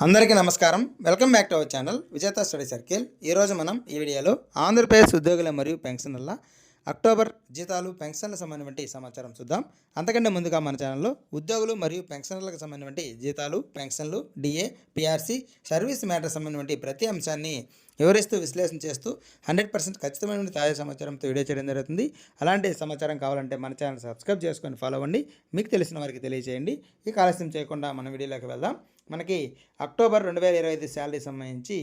అందరికీ నమస్కారం. Welcome back to our channel Vijetha study circle. ఈరోజు మనం ఈ వీడియోలో ఆంధ్రప్రదేశ్ ఉద్యోగుల మరియు పెన్షనర్ల అక్టోబర్ జీతాలు పెన్షన్లకు సంబంధించి సమాచారం చూద్దాం. అంతకంటే ముందుగా మన ఛానల్లో ఉద్యోగులు మరియు పెన్షనర్లకు సంబంధించిన జీతాలు పెన్షన్లు డిఏ పిఆర్సీ సర్వీస్ మ్యాటర్ సంబంధించి ప్రతి అంశాన్ని వివరిస్తూ విశ్లేషణ చేస్తూ హండ్రెడ్ పర్సెంట్ ఖచ్చితమైన తాజా సమాచారంతో వీడియో చేయడం జరుగుతుంది. అలాంటి సమాచారం కావాలంటే మన ఛానల్ సబ్స్క్రైబ్ చేసుకొని ఫాలో అవ్వండి. మీకు తెలిసిన వారికి తెలియజేయండి. ఇక ఆలస్యం చేయకుండా మన వీడియోలోకి వెళ్దాం. మనకి అక్టోబర్ రెండు వేల ఇరవై ఐదు శాలరీ సంబంధించి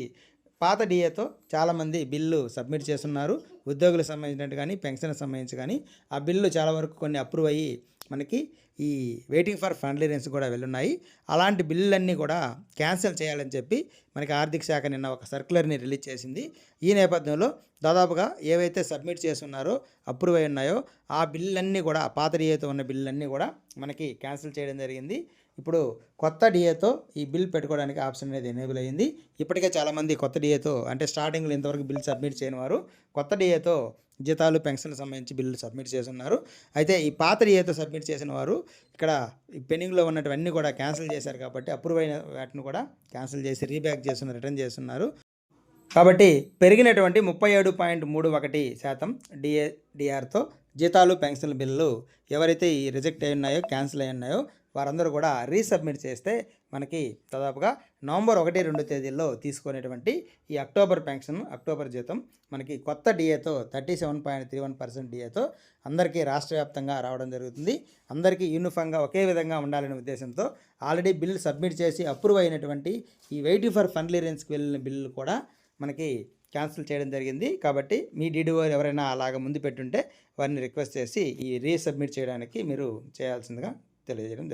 పాత డిఏతో చాలామంది బిల్లు సబ్మిట్ చేస్తున్నారు. ఉద్యోగులకు సంబంధించినట్టు కానీ పెన్షన్కి సంబంధించి కానీ. ఆ బిల్లు చాలా వరకు కొన్ని అప్రూవ్ అయ్యి మనకి ఈ వెయిటింగ్ ఫర్ ఫండ్ క్లియరెన్స్ కూడా వెళ్ళున్నాయి. అలాంటి బిల్లులన్నీ కూడా క్యాన్సిల్ చేయాలని చెప్పి మనకి ఆర్థిక శాఖ నిన్న ఒక సర్క్యులర్ని రిలీజ్ చేసింది. ఈ నేపథ్యంలో దాదాపుగా ఏవైతే సబ్మిట్ చేస్తున్నారో అప్రూవ్ అయి ఉన్నాయో ఆ బిల్లులన్నీ కూడా పాత డిఏతో ఉన్న బిల్లులన్నీ కూడా మనకి క్యాన్సిల్ చేయడం జరిగింది. ఇప్పుడు కొత్త డిఏతో ఈ బిల్ పెట్టుకోవడానికి ఆప్షన్ అనేది ఎనేబుల్ అయ్యింది. ఇప్పటికే చాలామంది కొత్త డిఏతో అంటే స్టార్టింగ్లో ఇంతవరకు బిల్ సబ్మిట్ చేయని వారు కొత్త డిఏతో జీతాలు పెన్షన్లకు సంబంధించి బిల్లు సబ్మిట్ చేస్తున్నారు. అయితే ఈ పాత డిఏతో సబ్మిట్ చేసిన వారు ఇక్కడ ఈ పెండింగ్లో ఉన్నటువన్నీ కూడా క్యాన్సిల్ చేశారు కాబట్టి అప్రూవ్ అయిన వాటిని కూడా క్యాన్సిల్ చేసి రీబ్యాక్ చేస్తున్నారు రిటర్న్ చేస్తున్నారు. కాబట్టి పెరిగినటువంటి ముప్పై ఏడు పాయింట్ మూడు ఒకటి శాతం డిఏ డిఆర్తో జీతాలు పెన్షన్ బిల్లులు ఎవరైతే ఈ రిజెక్ట్ అయి ఉన్నాయో క్యాన్సిల్ అయి ఉన్నాయో వారందరూ కూడా రీసబ్మిట్ చేస్తే మనకి దాదాపుగా నవంబర్ ఒకటి రెండు తేదీల్లో తీసుకునేటువంటి ఈ అక్టోబర్ పెన్షన్ అక్టోబర్ జీతం మనకి కొత్త డిఏతో thirty seven point three one percent డిఏతో అందరికీ రాష్ట్ర వ్యాప్తంగా రావడం జరుగుతుంది. అందరికీ యూనిఫామ్గా ఒకే విధంగా ఉండాలనే ఉద్దేశంతో ఆల్రెడీ బిల్ సబ్మిట్ చేసి అప్రూవ్ అయినటువంటి ఈ వెయిటింగ్ ఫర్ ఫండ్ క్లియరెన్స్కి వెళ్ళిన బిల్లు కూడా మనకి క్యాన్సిల్ చేయడం జరిగింది. కాబట్టి మీ డీడీఓ ఎవరైనా అలాగ ముందు పెట్టుంటే వారిని రిక్వెస్ట్ చేసి ఈ రీసబ్మిట్ చేయడానికి మీరు చేయాల్సిందిగా తెలియజేయడం జరుగుతుంది.